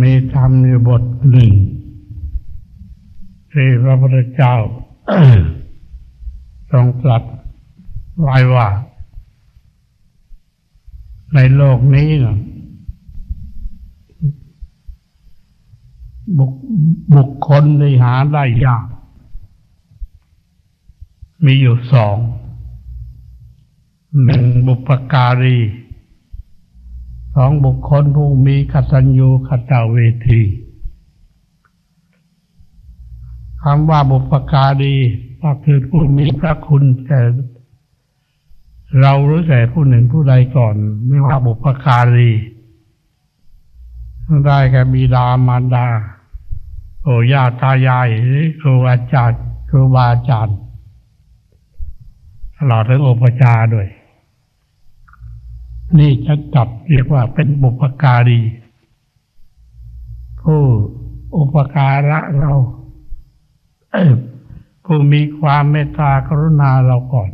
มีธรรมอยู่บทหนึ่งที่พระพุทธเจ้าทรงตรัสไว้ว่า ในโลกนี้นะบุคบุคคลที่หาได้ยาก มีอยู่สองหนึ่งบุปการี สองบุคคลผู้มีกตัญญูกตเวทีคำว่าบุปการีก็คือผู้มีพระคุณแก่เราหรือแก่ผู้หนึ่งผู้ใดก่อนไม่ว่าบุปการีได้แก่บิดามารดาโอย่าตายายหรือครูอาจารย์ครูบาอาจารย์ตลอดถึงอุปชาด้วย นี่จะจับเรียกว่าเป็นบุปการี ผู้อุปการะเราผู้มีความเมตตากรุณาเราก่อน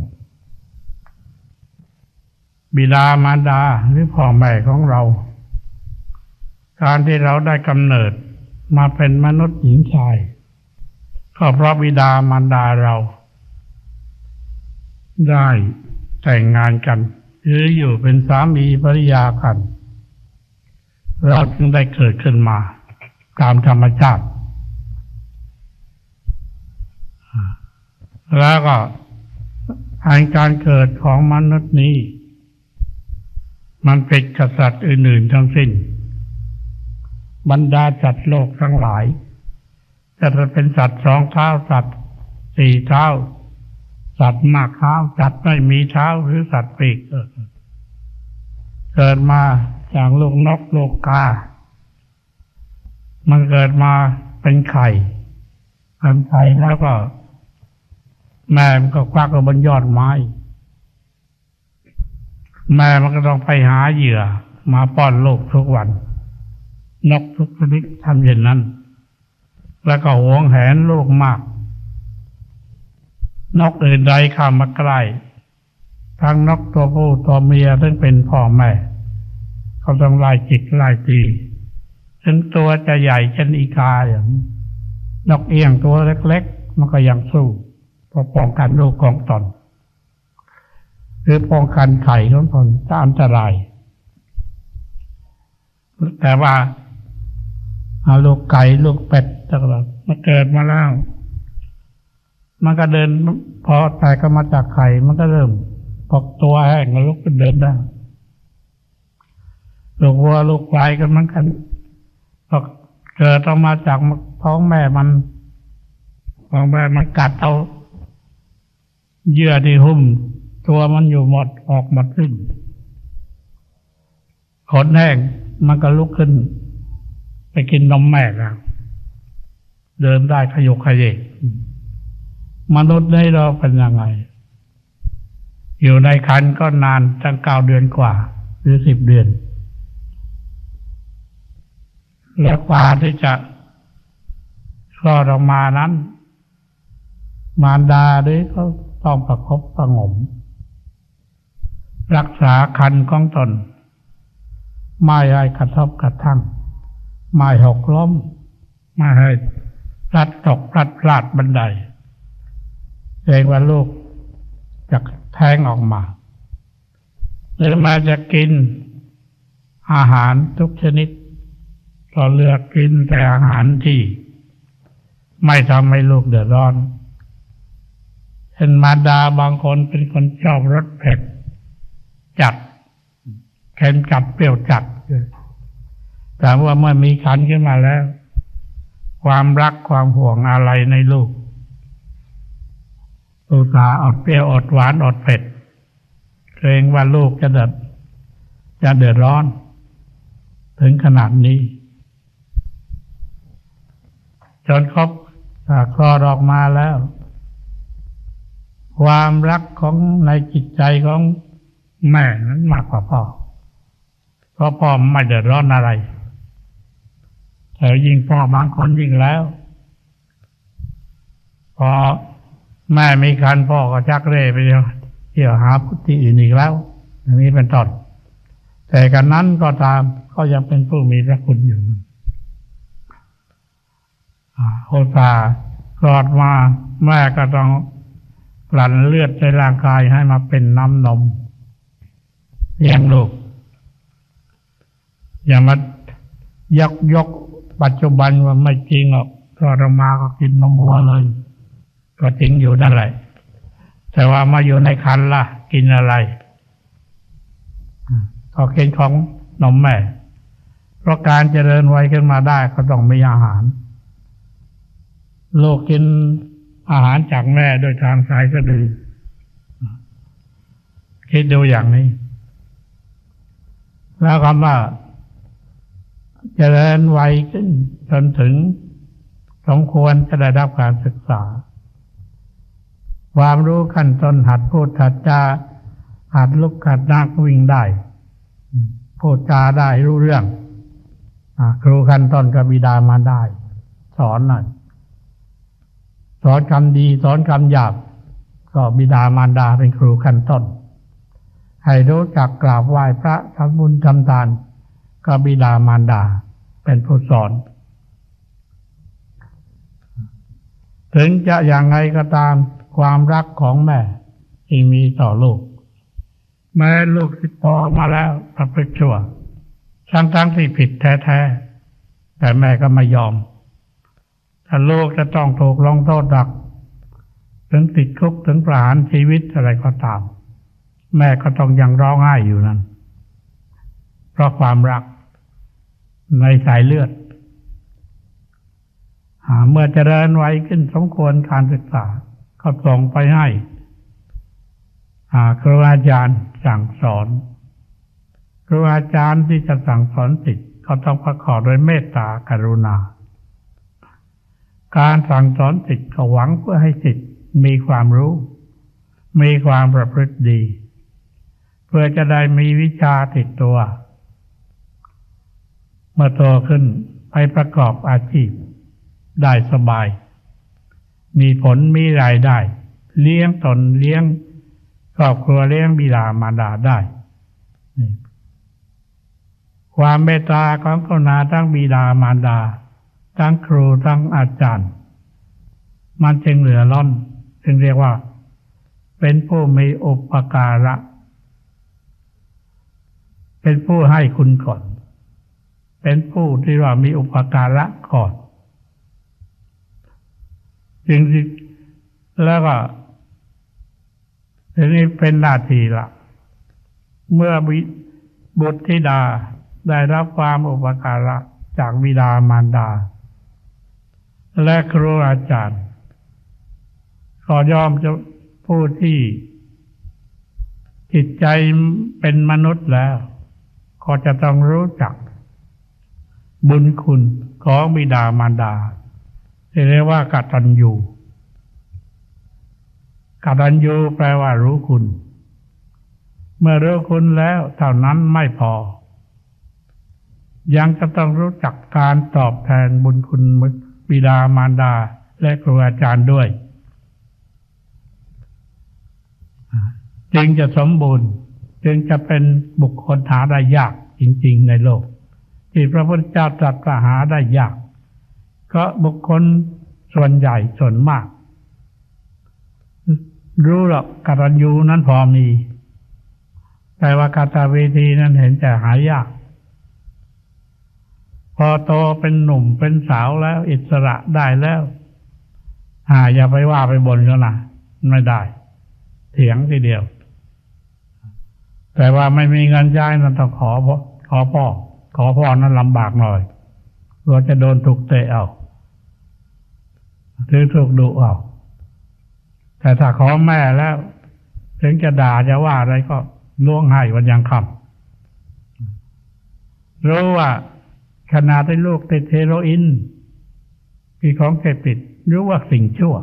บิดามารดาหรือพ่อแม่ของเรา การที่เราได้กำเนิดมาเป็นมนุษย์หญิงชาย ก็เพราะบิดามารดาเรา ได้แต่งงานกัน หรืออยู่เป็นสามีภริยากัน เราจึงได้เกิดขึ้นมา ตามธรรมชาติ แล้วก็อันการเกิดของมนุษย์นี้ มันเป็นกษัตริย์อื่นๆทั้งสิ้น บรรดาสัตว์โลกทั้งหลาย จะเป็นสัตว์สองเท้าสัตว์สี่เท้า สัตว์มากเท้าสัตว์ไม่มีเท้าหรือสัตว์ปีกเกิดมาจากลูกนกลูกกา มันเกิดมาเป็นไข่เป็นไข่แล้วก็ แม่มันก็ควักเอาบนยอดไม้ แม่มันก็ต้องไปหาเหยื่อ มาป้อนลูกทุกวัน นกทุกชนิดทำอย่างนั้น แล้วก็หวงแหนลูกมาก นกอื่นใดเข้ามาใกล้ทั้งนกตัวผู้ตัวเมียซึ่งเป็นพ่อแม่เขาต้องไล่จิกไล่ตีถึงตัวจะใหญ่เช่นอีกาอย่างนกเอียงตัวเล็ก ๆ มันก็ยังสู้เพื่อป้องกันลูกของตนหรือป้องกันไข่ของตนถ้าอันตราย แต่ว่าเอาลูกไก่ลูกเป็ดต่างๆมาเกิดมาแล้ว มันก็เดิน พอแตกก็มาจากไข่ มันก็เริ่มพอกตัวแห้งก็ลุกขึ้นเดินได้ลูกวัวลูกควายกันเหมือนกันพอเกิดออกมาจากท้องแม่มันท้องแม่มันกัดเอาเยื่อที่หุ้ม ตัวมันอยู่หมดออกหมดสิ้นขนแห้งมันก็ลุกขึ้น ไปกินนมแม่แล้วเดินได้ขยกขยเยก มนุษย์ได้เราเป็นยังไง อยู่ในคันก็นานตั้งเก้าเดือนกว่า หรือสิบเดือน แล้วกว่าที่จะคลอดออกมานั้น มารดาด้วยก็ต้องประคบประงม รักษาคันของตน ไม่ให้กระทบกระทั่ง ไม่หกล้ม ไม่ให้พลัดตกพลัดพลาดบันได เองว่าลูกจะแท้งออกมาหรือมาจะกินอาหารทุกชนิดก็เลือกกินแต่อาหารที่ ไม่ทำให้ลูกเดือดร้อนเช่นมาดาบางคนเป็นคนชอบรสเผ็ดจัดเค็มจัดเปรี้ยวจัดแต่ว่าเมื่อมีคันขึ้นมาแล้ว ความรักความห่วงอะไรในลูก อุตส่าห์อดเปรี้ยวอดหวานอดเผ็ดเกรงว่าลูกจะเดือดจะเดือดร้อน ถึงขนาดนี้จนครบคลอดออกมาแล้ว ความรักของในจิตใจของแม่นั้นมากกว่าพ่อ เพราะพ่อไม่เดือดร้อนอะไรแต่ยิ่งพ่อบางคนยิ่งแล้ว พอ แม่มีคันพ่อก็ชักเร่ไปเที่ยวหาพุทธิอื่นอีกแล้วอย่างนี้เป็นต้นแต่กันนั้นก็ตามก็ยังเป็นผู้มีพระคุณอยู่อ่าโอตาห์คลอดมาแม่ก็ต้องกลั่นเลือดในร่างกายให้มาเป็นน้ำนมเลี้ยงลูก อย่ามายกยกปัจจุบันว่าไม่จริงหรอกคลอดออกมาก็กินนมวัวเลย ก็จริงอยู่นั่นแหละ แต่ว่ามาอยู่ในคันล่ะ กินอะไรอืมก็กินของนมแม่ เพราะการเจริญวัยขึ้นมาได้ก็ต้องมีอาหาร โลกกินอาหารจากแม่โดยทางสายสะดือคิดดูอย่างนี้ แล้วคำว่าเจริญวัยขึ้นจนถึงสมควรจะได้รับการศึกษา ความรู้ขั้นต้นหัดพูดหัดจาหัดลุกหัดนั่งวิ่งได้พูดจาได้รู้เรื่องอครูขั้นต้นกับบิดามาได้ สอนหน่อยสอนคำดีสอนคำหยาบก็บิดามารดาเป็นครูขั้นต้น ให้รู้จักกราบไหว้พระทำบุญทำทานก็บิดามารดาเป็นผู้สอน ถึงจะอย่างไรก็ตาม ความรักของแม่ที่มีต่อลูก แม้ลูกติดต่อมาแล้วประพฤติชั่วทั้งทั้งๆที่ผิดแท้ๆ แต่แม่ก็ไม่ยอม ถ้าลูกจะต้องถูกลงโทษดัก ถึงติดคุกถึงประหารชีวิตอะไรก็ตาม แม่ก็ต้องยังร้องไห้อยู่นั้น เพราะความรักในสายเลือดหาเมื่อจเจริญไว้ขึ้นสมควรการศึกษา ก็ส่งไปให้ครูอาจารย์สั่งสอนครูอาจารย์ที่จะสั่งสอนสิทธิ์ก็ต้องประกอบด้วยเมตตากรุณา การสั่งสอนสิทธิ์ก็หวังเพื่อให้สิทธิ์มีความรู้ มีความประพฤติดี เพื่อจะได้มีวิชาติดตัว เมื่อโตขึ้นไปประกอบอาชีพได้สบาย มีผลมีรายได้ เลี้ยงตนเลี้ยงครอบครัวเลี้ยงบิดามารดาได้ ความเมตตาของกุณาทั้งบิดามารดา ทั้งครูทั้งอาจารย์ มันจึงเหลือล้นจึงเรียกว่า เป็นผู้มีอุปการะ เป็นผู้ให้คุณก่อน เป็นผู้ที่ว่ามีอุปการะก่อน จึงที่แล้วก็ทีนี้เป็นหน้าที่ละเมื่อบิบุตรธิดาได้รับความอุปการะจากบิดามารดา และครูอาจารย์ก็ยอมจะผู้ที่จิตใจเป็นมนุษย์แล้ว ก็จะต้องรู้จัก บุญคุณของบิดามารดา เรียกว่ากตัญญูกตัญญูแปลว่ารู้คุณ เมื่อรู้คุณแล้วเท่านั้นไม่พอ ยังจะต้องรู้จักการตอบแทนบุญคุณบิดามารดาและครูอาจารย์ด้วย จึงจะสมบูรณ์จึงจะเป็นบุคคลหาได้ยากจริง ๆ ในโลก ที่พระพุทธเจ้าตรัสหาได้ยากก็บุคคล ส่วนใหญ่ส่วนมาก รู้หรอกกตัญญูนั้นพอมี แต่ว่ากาตเวทีนั้นเห็นจะหายาก พอโตเป็นหนุ่มเป็นสาวแล้ว อิสระได้แล้วหาอย่าไปว่าไปบนเขานะไม่ได้ เถียงทีเดียว แต่ว่าไม่มีเงินย้ายนั้นต้องขอพ่อขอพ่อ ขอพ่อนั้นลำบากหน่อยเราจะโดนถูกเตะเอา หรือถูกดุเอาแต่ถ้าขอแม่แล้ว ถึงจะด่าจะว่าอะไรก็ล่วงให้วันยังคำรู้ว่าขนาดที่ลูกติดเฮโรอีนมีของเสพติดรู้ว่าสิ่งชั่ว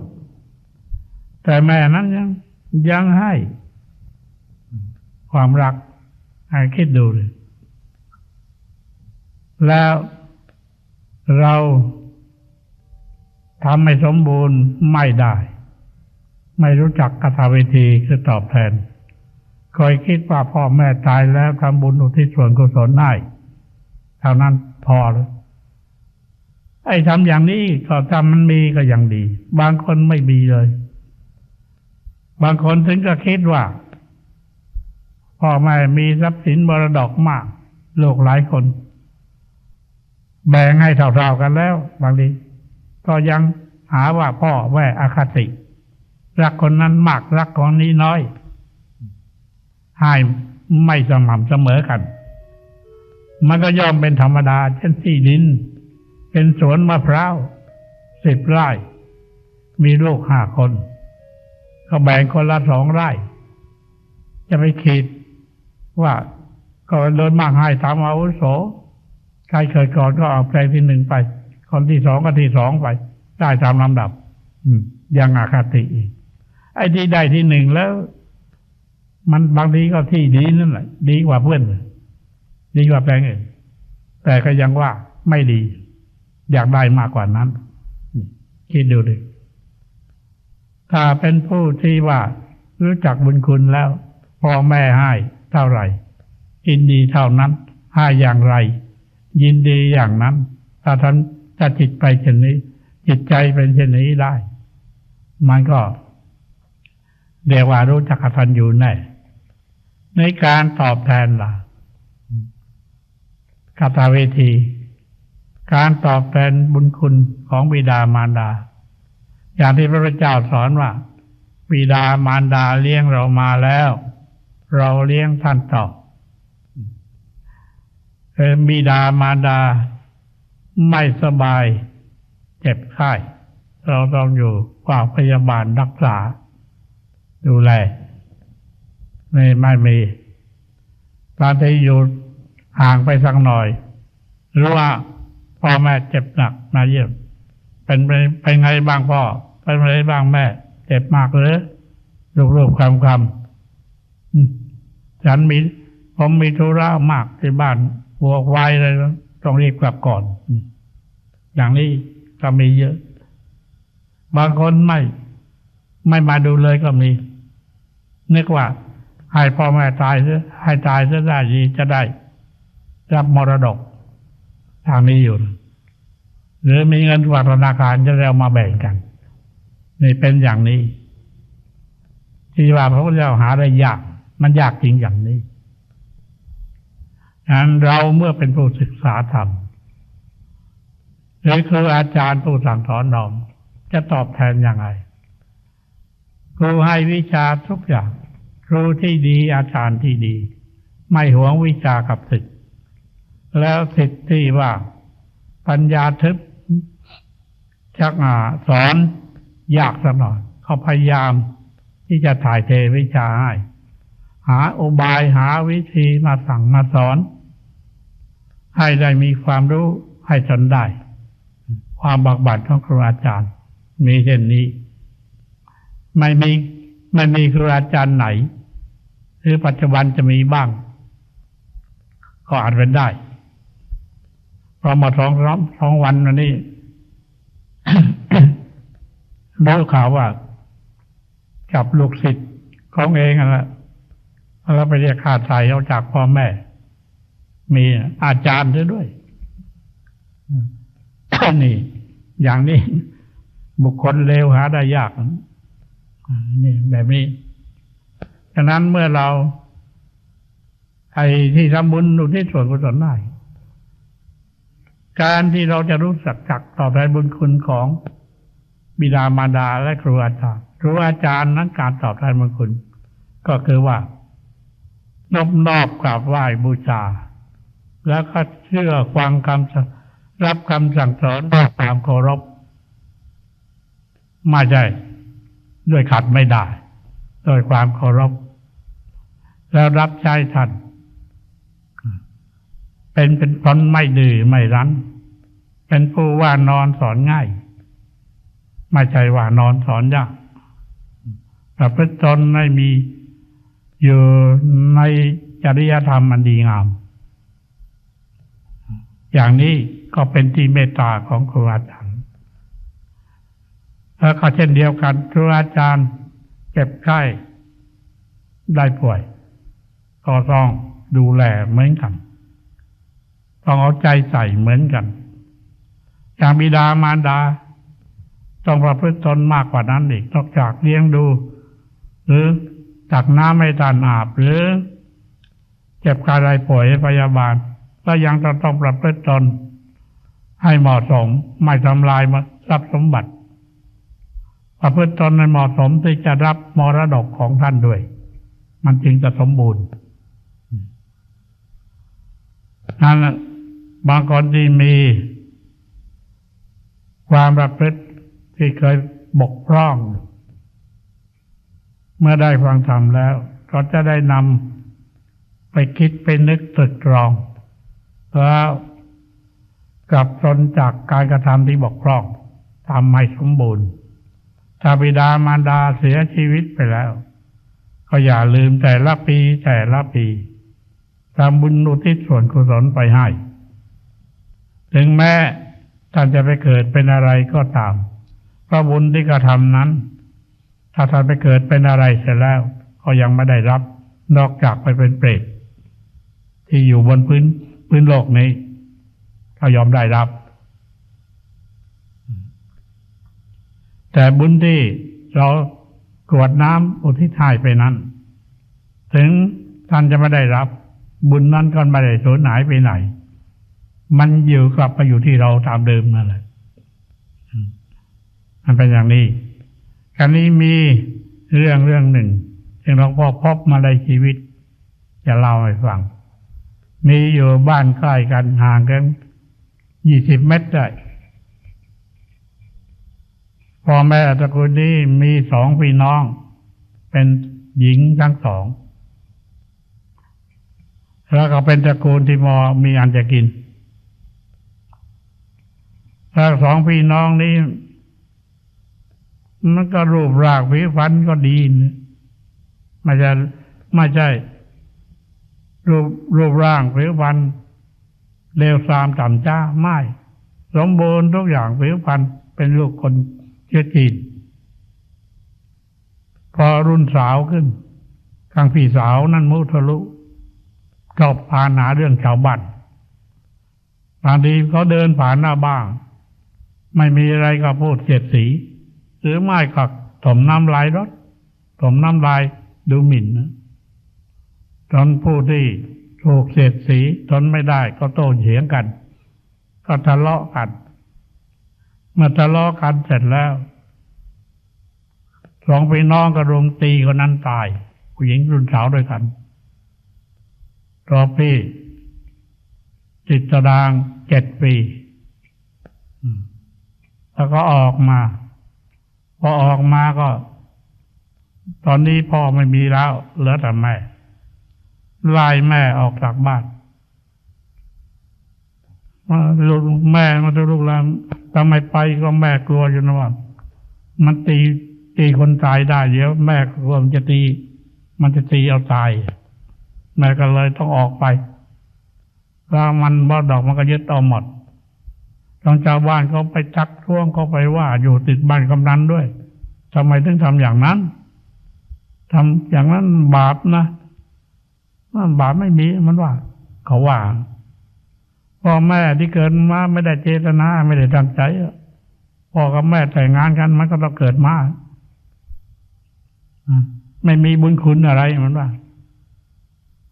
แต่แม่นั้นยังยังให้ ความรักให้คิดดูเลยแล้วเรา ทำไม่สมบูรณ์ไม่ได้ ไม่รู้จักกถาวิธีคือตอบแทนคอยคิดว่าพ่อแม่ตายแล้วทำบุญอุทิศส่วนกุศลให้เท่านั้นพอแล้วไอ้ทำอย่างนี้ก็ทำมันมีก็ยังดี บางคนไม่มีเลย บางคนถึงก็คิดว่าพ่อแม่มีทรัพย์สินมรดกมาก โลกหลายคน แบ่งให้เท่าๆกันแล้ว บางที ก็ยังหาว่าพ่อแม่อาคติ รักคนนั้นมากรักคนนี้น้อย ให้ไม่สม่ำเสมอกัน มันก็ย่อมเป็นธรรมดา เช่นที่ดิน เป็นสวนมะพร้าวสิบไร่ มีลูกห้าคน ก็แบ่งคนละสองไร่ จะไปขีดว่าก็โดยมากให้ตามอาวุโสใครเคยก่อนก็เอาแปลงที่หนึ่งไป คนที่สองก็ที่สองไป ได้ตามลำดับ อืมยังอาคติอีกไอ้ที่ได้ที่หนึ่งแล้ว มันบางทีก็ที่ดีนั่นแหละ ดีกว่าเพื่อนดีกว่าแปลงอื่นแต่ก็ยังว่าไม่ดี อยากได้มากกว่านั้น คิดดูดิถ้าเป็นผู้ที่ว่ารู้จักบุญคุณแล้วพ่อแม่ให้เท่าไหร่ยินดีเท่านั้นให้อย่างไร ยินดีอย่างนั้น ถ้าท่าน ถ้าจิตไปเช่นนี้ จิตใจเป็นเช่นนี้ได้ มันก็เรียกว่ารู้จักทันอยู่แน่ในการตอบแทนล่ะคาตาเวที การตอบแทนบุญคุณของบิดามารดา อย่างที่พระพุทธเจ้าสอนว่าบิดามารดาเลี้ยงเรามาแล้ว เราเลี้ยงท่านตอบเออบิดามารดา ไม่สบาย เจ็บไข้เราต้องอยู่กว่าพยาบาลรักษา ดูแล ไม่ไม่มีตอนที่อยู่ห่างไปสักหน่อย หรือว่าพ่อแม่เจ็บหนักมาเยี่ยมเป็นไปเป็นไงบ้างพ่อเป็นไงบ้างแม่ เจ็บมากหรือรูปๆคำคำฉันมีผมมีธุระมากที่บ้านวัวควายอะไร ต้องรีบกลับก่อน อย่างนี้ก็มีเยอะ บางคนไม่ ไม่มาดูเลยก็มีนึกว่าให้พ่อแม่ตายซะให้ตายซะได้ดีจะได้ รับมรดกทางนี้อยู่ หรือมีเงินฝากธนาคารจะเอามาแบ่งกันนี่เป็นอย่างนี้ ที่ว่าพระพุทธเจ้าหาได้ยาก มันยากจริงอย่างนี้ นั้นเราเมื่อเป็นผู้ศึกษาธรรมหรือครูอาจารย์ผู้สั่งสอนเราจะตอบแทนอย่างไรครูให้วิชาทุกอย่าง ครูที่ดีอาจารย์ที่ดี ไม่หวงวิชากับสิทธิ์แล้วสิทธิ์ที่ว่าปัญญาทึบชักอาสอนยากสักหน่อยเขาพยายามที่จะถ่ายเทวิชาให้หาอุบายหาวิธีมาสั่งมาสอน ให้ได้มีความรู้ให้จนได้ ความบักบัดของครูอาจารย์ มีเช่นนี้ ไม่มีไม่มีครูอาจารย์ไหน หรือปัจจุบันจะมีบ้าง ก็อาจเป็นได้พอมาสองรอบสองวันวันนี้รู้ข่าวว่ากับลูกศิษย์ของเองนั่นแหละแล้วไปเรียกค่าไถ่เอาจากพ่อแม่ มีอาจารย์ด้วยนี่ อย่างนี้ บุคคลเลวหาได้ยากนี่แบบนี้ฉะนั้นเมื่อเราไอ้ที่ทำบุญอุทิศส่วนกุศลได้การที่เราจะรู้สักจักตอบแทนบุญคุณของบิดามารดาและครูอาจารย์ครูอาจารย์นั้นการตอบแทนบุญคุณ ก็คือว่านอบนอบกราบไหว้บูชา แล้วก็เชื่อฟังคำรับคำสั่งสอนด้วยความเคารพไม่ใช่ด้วยขัดไม่ได้โดยความเคารพแล้วรับใช้ท่านเป็นเป็นคนไม่ดื้อไม่รั้น เป็นผู้ว่านอนสอนง่าย ไม่ใช่ว่านอนสอนยากประพฤติตนไม่มีอยู่ในจริยธรรมอันดีงาม อย่างนี้ก็เป็นที่เมตตาของครูอาจารย์ แล้วก็เช่นเดียวกันครูอาจารย์เจ็บไข้ได้ป่วยก็ต้องดูแลเหมือนกัน ต้องเอาใจใส่เหมือนกัน อย่างบิดามารดา ต้องประพฤติตนมากกว่านั้นอีกนอกจากเลี้ยงดู หรือตักน้ำให้ทานอาบหรือ เจ็บกายใดป่วยพยาบาล ก็ยังจะต้องประพฤติตนให้เหมาะสมไม่ทำลายทรัพย์สมบัติ ประพฤติตนในเหมาะสมที่จะรับมรดกของท่านด้วย มันจึงจะสมบูรณ์นั่นน่ะบางคนที่มีความประพฤติที่เคยบกพร่อง เมื่อได้ฟังธรรมแล้ว ก็จะได้นำไปคิดไปนึกตรึกตรอง แล้วกลับตนจากการกระทำที่บกพร่องทำให้สมบูรณ์ถ้าบิดามารดาเสียชีวิตไปแล้ว ก็อย่าลืมแต่ละปีแต่ละปีทำบุญอุทิศส่วนกุศลไปให้ ถึงแม้ท่านจะไปเกิดเป็นอะไรก็ตามเพราะบุญที่กระทำนั้น ถ้าท่านไปเกิดเป็นอะไรเสร็จแล้ว ก็ยังไม่ได้รับนอกจากไปเป็นเปรตที่อยู่บนพื้น พื้นโลกนี้ เขายอมได้รับ แต่บุญที่เรากรวดน้ำอุทิศให้ไปนั้น ถึงท่านจะไม่ได้รับ บุญนั้นก็ไม่ได้สูญหายไปไหน มันอยู่กลับไปอยู่ที่เราตามเดิมนั่นแหละมันเป็นอย่างนี้คราวนี้มีเรื่องเรื่องหนึ่งที่หลวงพ่อพบมาในชีวิต จะเล่าให้ฟัง มีอยู่บ้านใกล้กันห่างกันยี่สิบเมตรได้พ่อแม่ตระกูลนี้มีสองพี่น้อง เป็นหญิงทั้งสอง แล้วก็เป็นตระกูลที่มอมีอันจะกินแล้วสองพี่น้องนี้มันก็รูปรากผิวพรรณก็ดีนะไม่ใช่ไม่ใช่ รูปรูปร่างผิวพรรณเลวทรามต่ำจ้าไม่สมบูรณ์ทุกอย่างผิวพรรณเป็นลูกคนเชื้อจีน พอรุ่นสาวขึ้นข้างพี่สาวนั่นมุทะลุชอบพานหาเรื่องชาวบ้านบางทีเขาเดินผ่านหน้าบ้านไม่มีอะไรก็พูดเสียดสี หรือไม่ก็ถมน้ำลายรถถมน้ำลายดูหมิ่นนะ ตอนผู้ที่ถูกเสียดสีทนไม่ได้ก็โต้เถียงกัน ก็ทะเลาะกันเมื่อทะเลาะกันเสร็จแล้วสองพี่น้องก็รุมตีคนนั้นตาย ผู้หญิงรุ่นสาวด้วยกันรอพี่จิตตดางเจ็ดปีแล้วก็ออกมา พอออกมาก็ ตอนนี้พ่อไม่มีแล้วเหลือแต่แม่ ไล่แม่ออกจากบ้านมาลูกแม่มาลูกหลานทำไมไปก็แม่กลัวอยู่นะว่า มันตีตีคนตายได้เดี๋ยวแม่กลัวมันจะตี มันจะตีเอาตาย แม่ก็เลยต้องออกไปถ้ามันบ่ดอกมันก็ยึดเอาหมดทางชาวบ้านเขาไปชักท้วงเขาไปว่าอยู่ติดบ้านกำนันด้วยทำไมถึงทำอย่างนั้นทำอย่างนั้นบาปนะ บาปไม่มีมันว่า เขาว่าพ่อแม่ที่เกิดมาไม่ได้เจตนาไม่ได้ตั้งใจพ่อกับแม่แต่งงานกันมันก็ต้องเกิดมาไม่มีบุญคุณอะไรมันว่า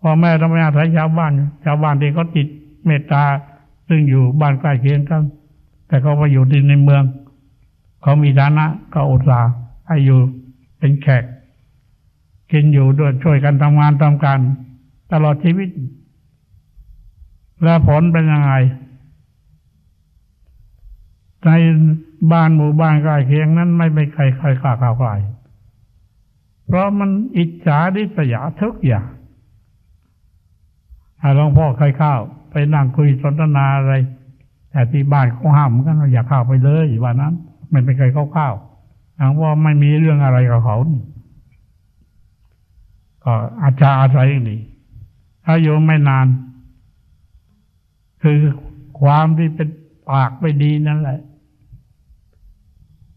พ่อแม่ต้องไปอาศัยชาวบ้าน ชาวบ้านที่เขาติดเมตตา ซึ่งอยู่บ้านใกล้เคียงกันแต่เขาไปอยู่ที่ในเมือง เขามีฐานะก็อุตส่าห์ให้อยู่เป็นแขก กินอยู่ด้วยช่วยกันทำงานทำการ ตลอดชีวิต แล้วผลเป็นยังไง ในบ้านหมู่บ้านใกล้เคียงนั้นไม่ไปใครใครข่าข่าวใครเพราะมันอิจฉาดิษยาทุกอย่างถ้าหลวงพ่อใครเข้า ไปนั่งคุยสนทนาอะไร แต่ที่บ้านเขาห้ามเหมือนกันอย่าเข้าไปเลยวันนั้น ไม่เป็นใครเข้าเข้าทางว่าไม่มีเรื่องอะไรกับเขาก็อาจารย์อาศัยอย่างนี้ ถ้าโยมไม่นาน คือความที่เป็นปากไม่ดีนั่นแหละ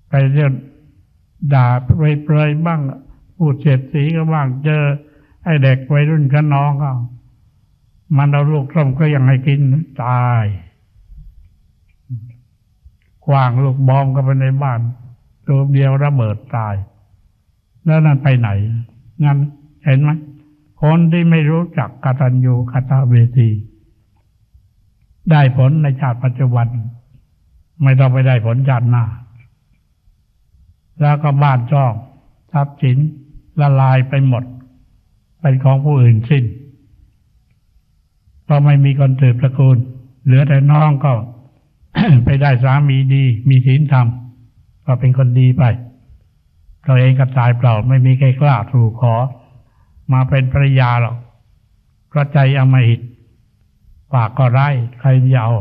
ไปเรื่องด่าเปรยๆบ้างพูดเสียดสีก็บ้างเจอไอ้เด็กวัยรุ่นขน้องเขามันเอาลูกส้มก็ยังให้กินตายกวางลูกบอมก็ไปในบ้านตัวเดียวระเบิดตาย แล้วนั่นไปไหน งั้นเห็นไหม คนที่ไม่รู้จักกตัญญูกตเวที ได้ผลในชาติปัจจุบัน ไม่ต้องไปได้ผลชาติหน้า แล้วก็บ้านช่องทรัพย์สินละลายไปหมด เป็นของผู้อื่นสิ้นเพราะไม่มีคนสืบตระกูล เหลือแต่น้องก็ไปได้สามีดี มีศีลธรรม ก็เป็นคนดีไป ตัวเองก็ตายเปล่า ไม่มีใครกล้าถูกขอ มาเป็นภรรยาหรอกเพราะใจอมหิตปากก็ไร้ใครจะเอา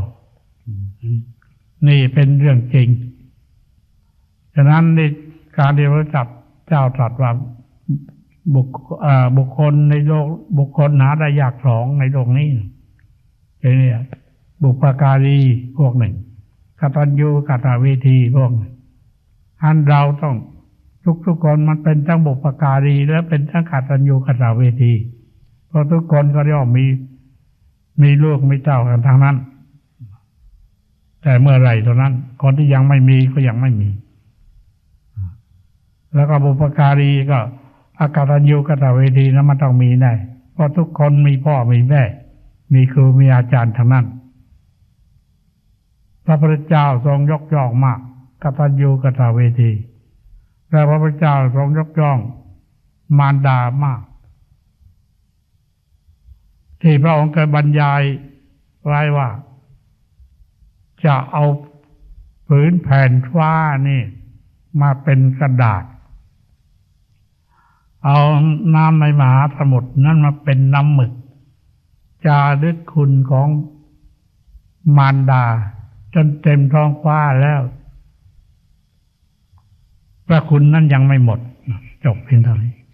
นี่เป็นเรื่องจริงฉะนั้นในการที่พระจับเจ้าตรัสว่าบุคบุคคลในโลกบุคคลหาได้ยากสองในโลกนี้เนี่ยบุปการีพวกหนึ่งกตัญญูกตเวทีพวกหนึ่งอันเราต้อง ทุกทุกคนมันเป็นทั้งบุปการีและเป็นทั้งกตัญญูกตเวที เพราะทุกคนก็ย่อมมีมีลูกมีเจ้ากันทางนั้น แต่เมื่อไหร่ตอนนั้น คนที่ยังไม่มีก็ยังไม่มี แล้วก็บุปการีก็อากตัญญูกตเวทีนั้นมันต้องมีแน่เพราะทุกคนมีพ่อมีแม่ มีครูมีอาจารย์ทั้งนั้นพระพุทธเจ้าทรงยกย่องมากกตัญญูกตเวที และพระพุทธเจ้าทรงยกย่องมารดามาก ที่พระองค์เคยบรรยายไว้ว่า จะเอาผืนแผ่นฟ้านี่ มาเป็นกระดาษ เอาน้ำในมหาสมุทรนั่นมาเป็นน้ำหมึก จารึกคุณของมารดา จนเต็มท้องฟ้าแล้ว พระคุณนั้นยังไม่หมดจบเพียงเท่านี้